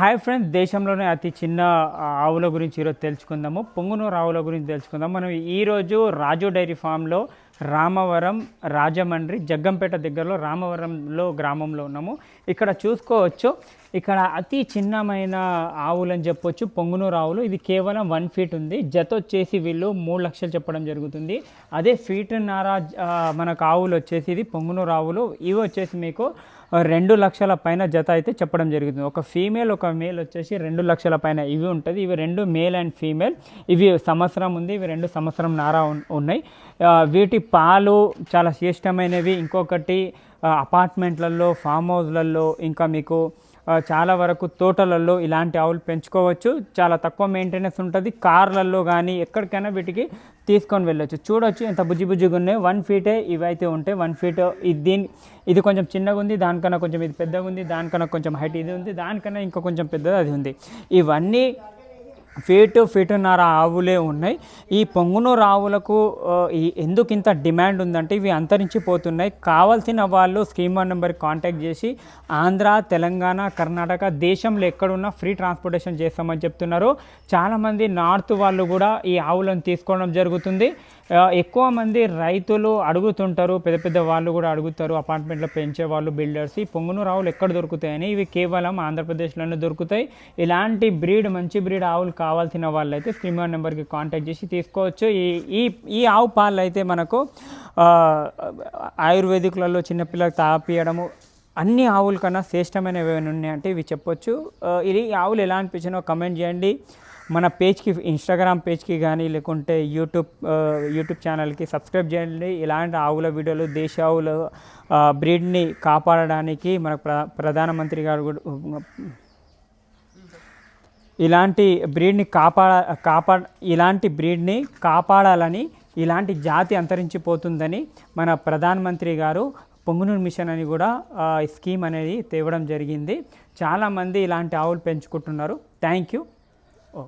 Hi friends దేశంలోనే అతి చిన్న ఆవుల గురించి ఈరోజు తెలుసుకుందాము. పొంగునూరు ఆవుల గురించి తెలుసుకుందాం మనం ఈరోజు రాజు డైరీ ఫామ్లో రామవరం రాజమండ్రి జగ్గంపేట దగ్గరలో రామవరంలో గ్రామంలో ఉన్నాము. ఇక్కడ చూసుకోవచ్చు ఇక్కడ అతి చిన్నమైన ఆవులు అని చెప్పొచ్చు పొంగునూరు ఆవులు. ఇది కేవలం వన్ ఫీట్ ఉంది. జత వచ్చేసి వీళ్ళు మూడు లక్షలు చెప్పడం జరుగుతుంది. అదే ఫీట్ నారా మనకు ఆవులు వచ్చేసి ఇది పొంగునూరు ఆవులు. ఇవి వచ్చేసి మీకు రెండు లక్షల పైన జత అయితే చెప్పడం జరుగుతుంది. ఒక ఫీమేల్ ఒక మేల్ వచ్చేసి రెండు లక్షల పైన ఇవి ఉంటుంది. ఇవి రెండు మేల్ అండ్ ఫీమేల్ ఇవి సంవత్సరం ఉంది ఇవి రెండు సంవత్సరం నారా ఉన్నాయి. వీటి పాలు చాలా శ్రేష్టమైనవి. ఇంకొకటి అపార్ట్మెంట్లలో ఫామ్ హౌస్లలో ఇంకా మీకు చాలా వరకు తోటలలో ఇలాంటి ఆవులు పెంచుకోవచ్చు. చాలా తక్కువ మెయింటెనెన్స్ ఉంటుంది. కార్లలో కానీ ఎక్కడికైనా వీటికి తీసుకొని వెళ్ళొచ్చు. చూడొచ్చు ఎంత బుజ్జి బుజ్జిగా ఉన్నాయి. వన్ ఫీటే ఇవైతే ఉంటాయి వన్ ఫీట్ ఇది దీని ఇది కొంచెం చిన్నగా ఉంది. దానికన్నా కొంచెం ఇది పెద్దగా ఉంది. దానికన్నా కొంచెం హైట్ ఇది ఉంది. దానికన్నా ఇంకా కొంచెం పెద్దది అది ఉంది. ఇవన్నీ ఫీటు ఫీటున్నర ఆవులే ఉన్నాయి. ఈ పొంగునూరు ఆవులకు ఎందుకు ఇంత డిమాండ్ ఉందంటే ఇవి అంతరించిపోతున్నాయి. కావాల్సిన వాళ్ళు స్కీమ్ వన్ కాంటాక్ట్ చేసి ఆంధ్ర తెలంగాణ కర్ణాటక దేశంలో ఎక్కడున్నా ఫ్రీ ట్రాన్స్పోర్టేషన్ చేస్తామని చెప్తున్నారు. చాలామంది నార్త్ వాళ్ళు కూడా ఈ ఆవులను తీసుకోవడం జరుగుతుంది. ఎక్కువ మంది రైతులు అడుగుతుంటారు పెద్ద పెద్ద వాళ్ళు కూడా అడుగుతారు అపార్ట్మెంట్లో పెంచే వాళ్ళు బిల్డర్స్ ఈ పొంగునూరు ఆవులు ఎక్కడ దొరుకుతాయని? ఇవి కేవలం ఆంధ్రప్రదేశ్లోనే దొరుకుతాయి. ఇలాంటి బ్రీడ్ మంచి బ్రీడ్ ఆవులు కావాల్సిన వాళ్ళైతే స్క్రీన్ నెంబర్కి కాంటాక్ట్ చేసి తీసుకోవచ్చు. ఈ ఈ ఈ ఆవు పాలు అయితే మనకు ఆయుర్వేదికులలో చిన్నపిల్లలకు తాపియడము అన్ని ఆవుల కన్నా శ్రేష్టమైనవి ఏమైనా ఉన్నాయంటే ఇవి చెప్పొచ్చు. ఇది ఆవులు ఎలా అనిపించినో కమెంట్ చేయండి. మన పేజ్కి ఇన్స్టాగ్రామ్ పేజ్కి కానీ లేకుంటే యూట్యూబ్ యూట్యూబ్ ఛానల్కి సబ్స్క్రైబ్ చేయండి. ఇలాంటి ఆవుల వీడియోలు దేశ ఆవుల బ్రీడ్ని కాపాడడానికి మన ప్ర ప్రధానమంత్రి గారు కూడా ఇలాంటి బ్రీడ్ని కాపాడ కాపా ఇలాంటి బ్రీడ్ని కాపాడాలని ఇలాంటి జాతి అంతరించిపోతుందని మన ప్రధానమంత్రి గారు పొంగునూరు మిషన్ అని కూడా స్కీమ్ అనేది తేవడం జరిగింది. చాలామంది ఇలాంటి ఆవులు పెంచుకుంటున్నారు. Thank you. ఓ.